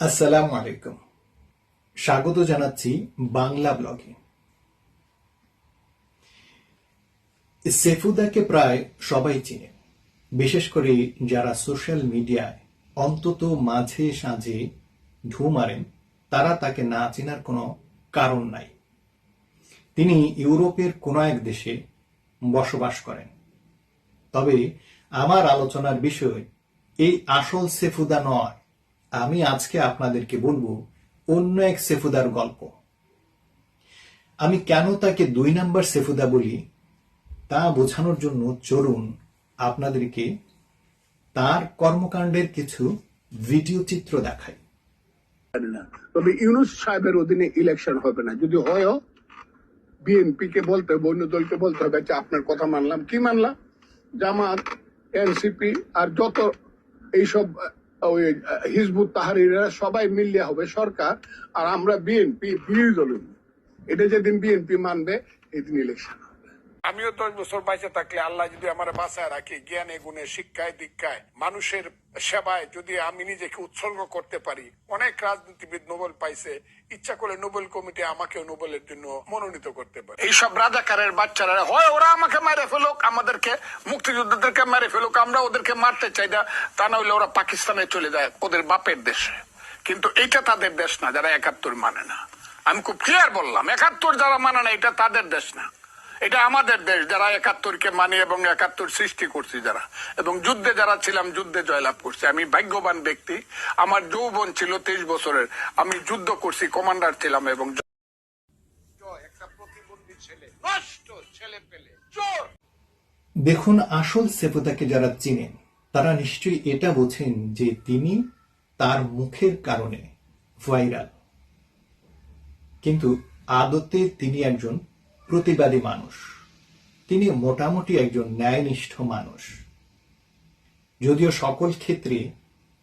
আসসালামু আলাইকুম। স্বাগত জানাচ্ছি বাংলা ব্লগে। সেফুদাকে প্রায় সবাই চিনে, বিশেষ করে যারা সোশ্যাল মিডিয়ায় অন্তত মাঝে সাঝে ঢু মারেন, তারা তাকে না চেনার কোনো কারণ নাই। তিনি ইউরোপের কোনো এক দেশে বসবাস করেন। তবে আমার আলোচনার বিষয় এই আসল সেফুদা নয় আমি আজকে আপনাদেরকে বলব অন্য এক সেফুদার গল্প। আমি কেন তাকে দুই নাম্বার সেফুদা বলি, তা বোঝানোর জন্য চলুন আপনাদেরকে তার কর্মকাণ্ডের কিছু ভিডিও চিত্র দেখাই। তবে ইউনুস সাহেবের অধীনে ইলেকশন হবে না। যদি হয়ও বিএনপি কে বলতে হবে, অন্য দলকে বলতে হবে যে আপনার কথা মানলাম। কি মানলাম জামাত, এনসিপি আর যত এইসব ওই হিজবুত তাহারিরা সবাই মিলিয়ে হবে সরকার, আর আমরা বিএনপি, বিরোধী দল। এটা যেদিন বিএনপি মানবে, এদিন ইলেকশন আমিও দশ বছর বাইচে থাকলে আল্লাহ যদি আমার বাঁচায় রাখি, জ্ঞানে, গুণে, শিক্ষায়, দীক্ষায়, মানুষের সেবায় যদি আমি নিজেকে উৎসর্গ করতে পারি, অনেক রাজনীতিবিদ নোবেল পাইছে, ইচ্ছা করে নোবেল কমিটি আমাকেও নোবেলের জন্য মনোনীত করতে পারে। এইসব রাজাকারের বাচ্চারা, হয় ওরা আমাকে মেরে ফেলুক, আমাদেরকে, মুক্তিযোদ্ধাদেরকে মেরে ফেলুক, আমরা ওদেরকে মারতে চাই না, তা না হলে ওরা পাকিস্তানে চলে যায়, ওদের বাপের দেশে। কিন্তু এটা তাদের দেশ না, যারা একাত্তর মানে না। আমি খুব ক্লিয়ার বললাম, একাত্তর যারা মানে না, এটা তাদের দেশ না। এটা আমাদের দেশ, যারা একাত্তরকে মানে এবং একাত্তর সৃষ্টি করছি যারা। এবং যুদ্ধে যারা ছিলাম, যুদ্ধে জয়লাভ করছি। আমি ভাগ্যবান ব্যক্তি। আমার যৌবন ছিল তেইশ বছরের। আমি যুদ্ধ করছি, কমান্ডার ছিলাম এবং দেখুন, আসল সেফুদাকে যারা চিনেন, তারা নিশ্চয়ই এটা বোঝেন যে তিনি তার মুখের কারণে ভাইরাল। কিন্তু আদতে তিনি একজন প্রতিবাদী মানুষ। তিনি মোটামুটি একজন ন্যায়নিষ্ঠ মানুষ। যদিও সকল ক্ষেত্রে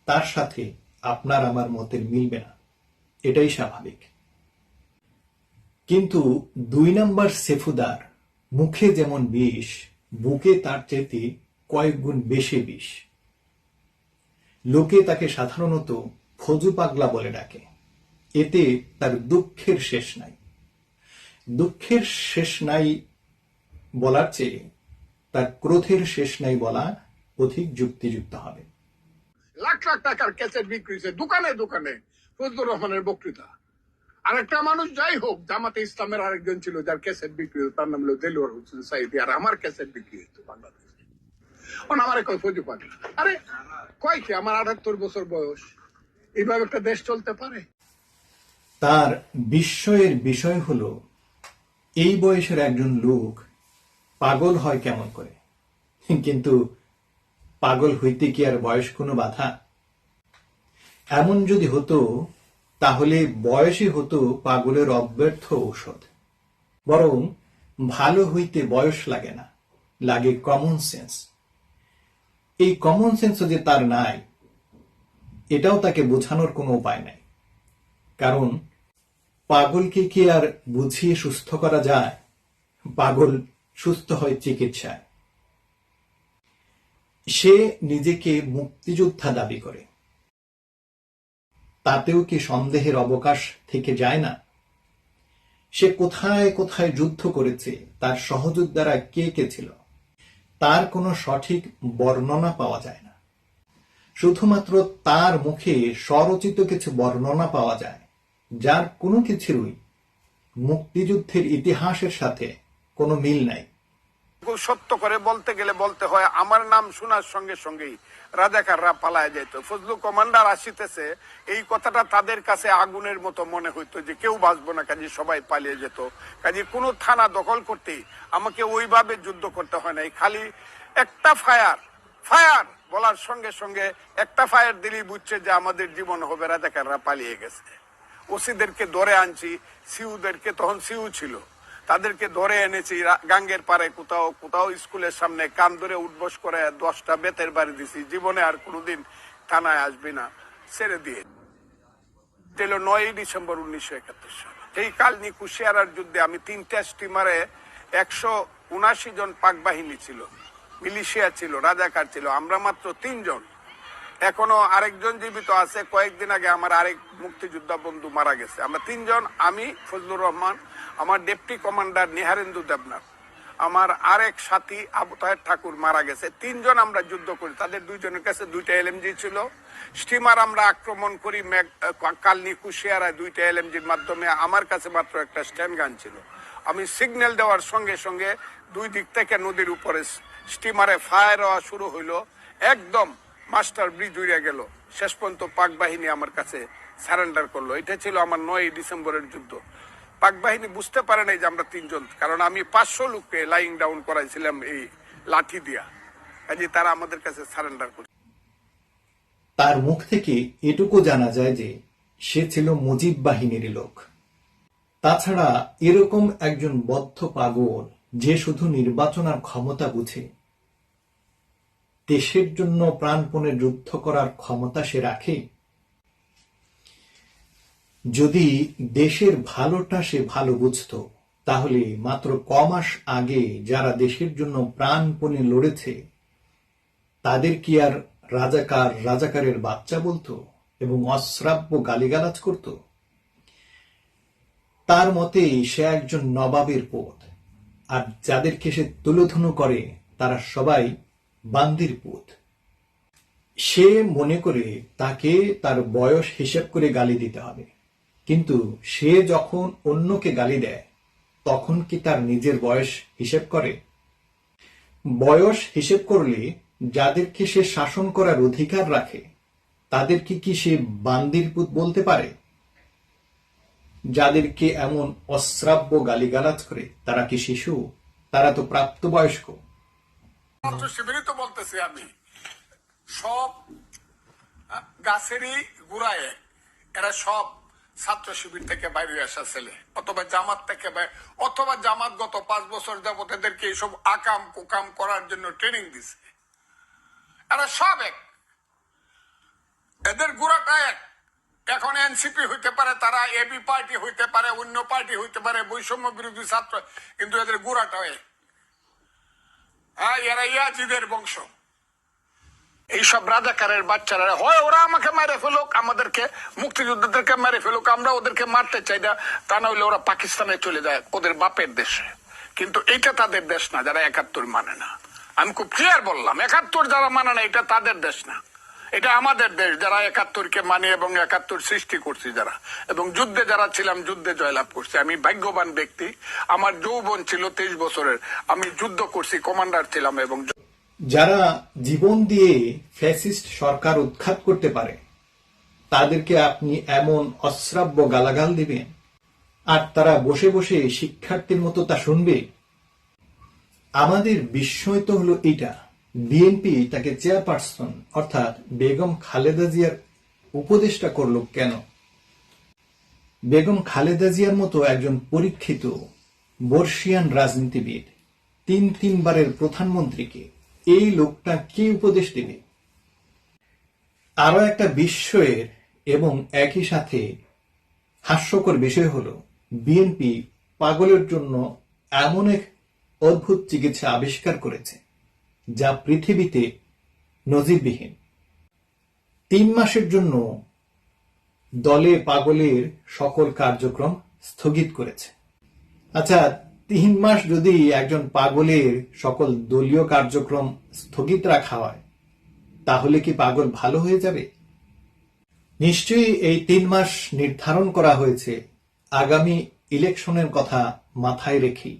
তার সাথে আপনার আমার মতের মিলবে না। এটাই স্বাভাবিক। কিন্তু দুই নম্বর সেফুদার মুখে যেমন বিষ, বুকে তার চেতে কয়েক গুণ বেশি বিষ। লোকে তাকে সাধারণত ফজু পাগলা বলে ডাকে। এতে তার দুঃখের শেষ নাই। দুঃখের শেষ নাই বলার চেয়ে তার ক্রোধের শেষ নাই বলা অধিক যুক্তিযুক্ত হবে। লাখ লাখ টাকার ক্যাসেট বিক্রি হয়েছে দোকানে দোকানে ফজলুর রহমানের বক্তৃতা। আর একটা মানুষ যাই হোক জামাতে ইসলামের আরেকজন ছিল যার ক্যাসেট বিক্রি হতো তার নাম হলো দেলোয়ার হোসেন সাইদি আর আমার ক্যাসেট বিক্রি হতো বাংলাদেশে। ওন আমার কয় ফজু পাগলা। আরে কয় কি আমার আটাত্তর বছর বয়স। এইভাবে একটা দেশ চলতে পারে? তার বিস্ময়ের বিষয় হলো এই বয়সের একজন লোক পাগল হয় কেমন করে? কিন্তু পাগল হইতে কি আর বয়স কোনো বাধা? এমন যদি হতো, তাহলে বয়সই হতো পাগলের অব্যর্থ ঔষধ। বরং ভালো হইতে বয়স লাগে না, লাগে কমন সেন্স এই কমন সেন্সও যে তার নাই, এটাও তাকে বোঝানোর কোনো উপায় নাই। কারণ পাগলকে কি আর বুঝিয়ে সুস্থ করা যায়? পাগল সুস্থ হয় চিকিৎসায়। সে নিজেকে মুক্তিযোদ্ধা দাবি করে। তাতেও কি সন্দেহের অবকাশ থেকে যায় না? সে কোথায় কোথায় যুদ্ধ করেছে, তার সহযোদ্ধারা কে কে ছিল? তার কোনো সঠিক বর্ণনা পাওয়া যায় না। শুধুমাত্র তার মুখে স্বরচিত কিছু বর্ণনা পাওয়া যায়। যার কোনো কিছুরই মুক্তিযুদ্ধের ইতিহাসের সাথে কোনো মিল নাই। সত্য করে বলতে গেলে বলতে হয়, আমার নাম শোনার সঙ্গে সঙ্গেই রাজাকাররা পালায় যেত ফজলু কমান্ডার আসিতেছে, এই কথাটা তাদের কাছে আগুনের মতো মনে হইতো যে কেউ বাঁচবো না, কাজে সবাই পালিয়ে যেত। কাজে কোনো থানা দখল করতেই আমাকে ওইভাবে যুদ্ধ করতে হয় নাই। খালি একটা ফায়ার ফায়ার বলার সঙ্গে সঙ্গে একটা ফায়ার দিলেই বুঝছে যে আমাদের জীবন হবে, রাজাকাররা পালিয়ে গেছে। ওসিদেরকে ধরে আনছি, সিউদেরকে, তখন সিউ ছিল। তাদেরকে ধরে এনেছি গাঙ্গের পারে কোথাও কোথাও স্কুলের সামনে কান ধরে উঠবস করে দশটা বেতের বাড়ি দিছি। জীবনে আর কোনোদিন থানায় আসবি না, ছেড়ে দিয়ে। দিল নয়ই ডিসেম্বর উনিশশো একাত্তর সাল। এই কালনি কুশিয়ারার যুদ্ধে আমি তিনটা স্টিমারে একশো উনাশি জন পাক বাহিনী ছিল, মিলিশিয়া ছিল, রাজাকার ছিল, আমরা মাত্র তিনজন। এখনও আরেকজন জীবিত আছে। কয়েকদিন আগে আমার আরেক মুক্তিযোদ্ধা বন্ধু মারা গেছে। আমরা তিনজন, আমি, ফজলুর রহমান, আমার ডেপুটি কমান্ডার নিহারেন্দু দেবনাথ, আমার আরেক সাথী আবু তাহের ঠাকুর মারা গেছে। তিনজন আমরা যুদ্ধ করি। তাদের দুইজনের কাছে দুইটা এলএমজি ছিল। স্টিমার আমরা আক্রমণ করি কালনি কুশিয়ারায় দুইটা এলএমজির মাধ্যমে। আমার কাছে মাত্র একটা স্ট্যান্ড গান ছিল। আমি সিগন্যাল দেওয়ার সঙ্গে সঙ্গে দুই দিক থেকে নদীর উপরে স্টিমারে ফায়ার হওয়া শুরু হইল। একদম মাস্টার ব্রিজ উড়ে গেল। শেষ পর্যন্ত পাক বাহিনী আমার কাছে সারেন্ডার করল। এটা ছিল আমার নয় ডিসেম্বরের যুদ্ধ। পাক বাহিনী বুঝতে পারে নাই যে আমরা তিনজন, কারণ আমি পাঁচশো লোককে লাইং ডাউন করাইছিলাম এই লাঠি দিয়া। কাজে তারা আমাদের কাছে সারেন্ডার করছে। তার মুখ থেকে এটুকু জানা যায় যে সে ছিল মুজিব বাহিনীর লোক। তাছাড়া এরকম একজন বদ্ধ পাগল যে শুধু নির্বাচন আর ক্ষমতা বুঝে দেশের জন্য প্রাণপণে যুদ্ধ করার ক্ষমতা সে রাখে? যদি দেশের ভালোটা সে ভালো বুঝত, তাহলে মাত্র কমাস আগে যারা দেশের জন্য প্রাণপণে লড়েছে, তাদের কি আর রাজাকার রাজাকারের বাচ্চা বলতো এবং অশ্রাব্য গালিগালাজ করত? তার মতে সে একজন নবাবের পথ আর যাদেরকে সে তুলোধনু করে, তারা সবাই বান্দির পুত। সে মনে করে তাকে তার বয়স হিসেব করে গালি দিতে হবে। কিন্তু সে যখন অন্যকে গালি দেয়, তখন কি তার নিজের বয়স হিসেব করে? বয়স হিসেব করলে যাদেরকে সে শাসন করার অধিকার রাখে, তাদেরকে কি সে বান্দির পুত বলতে পারে? যাদেরকে এমন অশ্রাব্য গালিগালাজ করে, তারা কি শিশু? তারা তো প্রাপ্তবয়স্ক। তো বলতেছি আমি। সব গাছেরই গুড়ায় এরা সব ছাত্র শিবির থেকে বাইরে আসা ছেলে। অথবা জামাত থেকে অথবা জামাত গত পাঁচ বছর এদেরকে এইসব আকাম কুকাম করার জন্য ট্রেনিং দিছে। এরা সব এক। এদের গুড়াটা এক। এখন এনসিপি হইতে পারে, তারা এবি পার্টি হইতে পারে, অন্য পার্টি হইতে পারে, বৈষম্য বিরোধী ছাত্র, কিন্তু এদের গুড়াটাও এক। হ্যাঁ এরা ইয়াজিদের বংশ। এইসব রাজাকারের বাচ্চারা, হয় ওরা আমাকে মেরে ফেলুক, আমাদেরকে, মুক্তিযোদ্ধাদেরকে মেরে ফেলুক, আমরা ওদেরকে মারতে চাই না, তা না হলে ওরা পাকিস্তানে চলে যায়, ওদের বাপের দেশে। কিন্তু এটা তাদের দেশ না, যারা একাত্তর মানে না। আমি খুব ক্লিয়ার বললাম, একাত্তর যারা মানে না, এটা তাদের দেশ না। এটা আমাদের দেশ, যারা একাত্তরকে মানে এবং একাত্তর সৃষ্টি করছি যারা। এবং যুদ্ধে যারা ছিলাম, যুদ্ধে জয়লাভ করছি। আমি ভাগ্যবান ব্যক্তি। আমার যৌবন ছিল তেইশ বছরের। আমি যুদ্ধ করছি, কমান্ডার ছিলাম এবং যারা জীবন দিয়ে ফ্যাসিস্ট সরকার উৎখাত করতে পারে, তাদেরকে আপনি এমন অশ্রাব্য গালাগাল দিবেন। আর তারা বসে বসে শিক্ষার্থীর মতো তা শুনবে। আমাদের বিস্ময় তো হলো এটা বিএনপি তাকে চেয়ারপারসন অর্থাৎ বেগম খালেদা জিয়ার উপদেষ্টা করল কেন? বেগম খালেদা জিয়ার মতো একজন পরীক্ষিত বর্ষিয়ান রাজনীতিবিদ, তিন তিনবারের প্রধানমন্ত্রীকে এই লোকটা কি উপদেশ দেবে? আরও একটা বিস্ময়ের এবং একই সাথে হাস্যকর বিষয় হলো বিএনপি পাগলের জন্য এমন এক অদ্ভুত চিকিৎসা আবিষ্কার করেছে। যা পৃথিবীতে নজিরবিহীন। তিন মাসের জন্য দলে পাগলের সকল কার্যক্রম স্থগিত করেছে। আচ্ছা তিন মাস যদি একজন পাগলের সকল দলীয় কার্যক্রম স্থগিত রাখা হয়, তাহলে কি পাগল ভালো হয়ে যাবে? নিশ্চয়ই এই তিন মাস নির্ধারণ করা হয়েছে আগামী ইলেকশনের কথা মাথায় রেখেই।